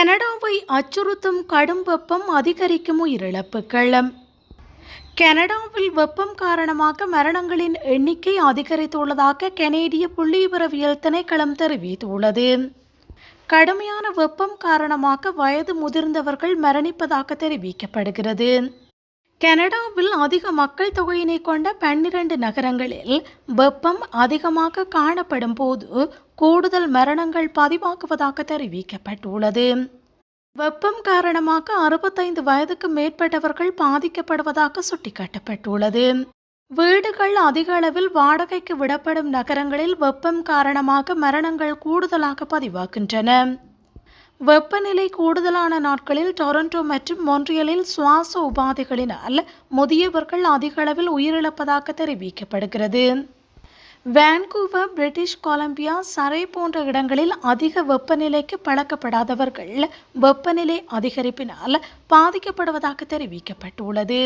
கனடாவை அச்சுறுத்தும் கடும் வெப்பம் அதிகரிக்கும் உயிரிழப்புகள் கனடாவில் வெப்பம் காரணமாக மரணங்களின் எண்ணிக்கை அதிகரித்துள்ளதாக கனேடிய புள்ளிவிவரவியல் திணைக்களம் தெரிவித்துள்ளது. கடுமையான வெப்பம் காரணமாக வயது முதிர்ந்தவர்கள் மரணிப்பதாக தெரிவிக்கப்படுகிறது. கனடாவில் அதிக மக்கள் தொகையினை கொண்ட பன்னிரண்டு நகரங்களில் வெப்பம் அதிகமாக காணப்படும் போது கூடுதல் மரணங்கள் பதிவாகுவதாக தெரிவிக்கப்பட்டுள்ளது. வெப்பம் காரணமாக அறுபத்தைந்து வயதுக்கு மேற்பட்டவர்கள் பாதிக்கப்படுவதாக சுட்டிக்காட்டப்பட்டுள்ளது. வீடுகள் அதிக அளவில் வாடகைக்கு விடப்படும் நகரங்களில் வெப்பம் காரணமாக மரணங்கள் கூடுதலாக பதிவாகின்றன. வெப்பநிலை கூடுதலான நாட்களில் டொரண்டோ மற்றும் மொன்றியலில் சுவாச உபாதைகளினால் முதியவர்கள் அதிக அளவில் உயிரிழப்பதாக தெரிவிக்கப்படுகிறது. வான்கூவர் பிரிட்டிஷ் கொலம்பியா சரை போன்ற இடங்களில் அதிக வெப்பநிலைக்கு பழக்கப்படாதவர்கள் வெப்பநிலை அதிகரிப்பினால் பாதிக்கப்படுவதாக தெரிவிக்கப்பட்டுள்ளது.